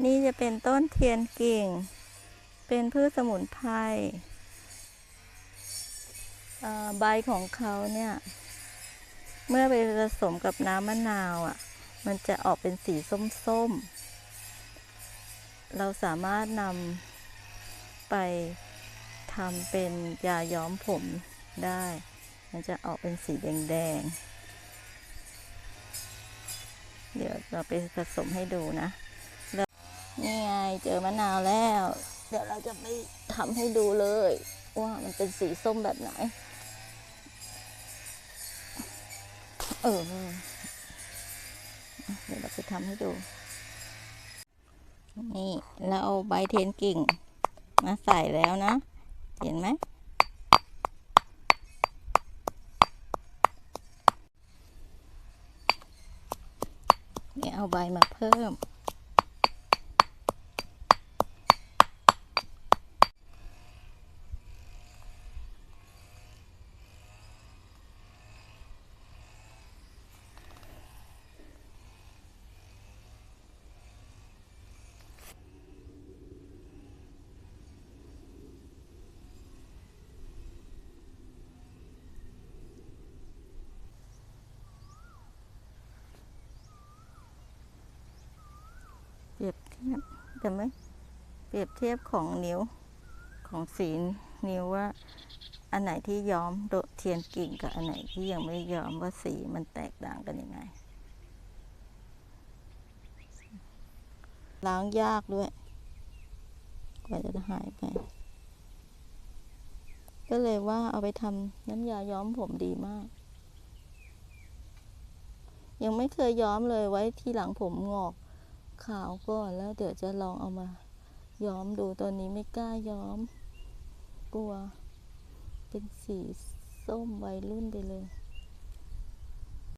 นี่จะเป็นต้นเทียนกิ่ง เป็นพืชสมุนไพรใบของเขาเนี่ย เมื่อไปผสมกับน้ำมะนาวอะ มันจะออกเป็นสีส้มๆ เราสามารถนำไปทำเป็นยาย้อมผมได้ มันจะออกเป็นสีแดงๆ เดี๋ยวเราไปผสมให้ดูนะ เจอมะนาวแล้ว เดี๋ยวเราจะไปทำให้ดูเลย ว่ามันเป็นสีส้มแบบไหน เออ เดี๋ยวเราไปทำให้ดู นี่เราเอาใบเทนกิ่ง มาใส่แล้วนะ เห็นไหมนี่เอาใบมาเพิ่ม เปรียบเทียบแต่ไหมเปรียบเทียบของนิ้วของสีนิ้วว่า อันไหนที่ย้อมโดดเทียนกิ่งกับอันไหนที่ยังไม่ย้อมว่าสีมันแตกต่างกันยังไง ล้างยากด้วย กว่าจะหายไป ก็เลยว่าเอาไปทำน้ำยาย้อมผมดีมาก ยังไม่เคยย้อมเลยไว้ที่หลังผมงอก ขาวก่อนแล้วเดี๋ยวจะลองเอามาย้อมดูตัวนี้ไม่กล้าย้อม กลัว เป็นสีส้มวัยรุ่นไปเลย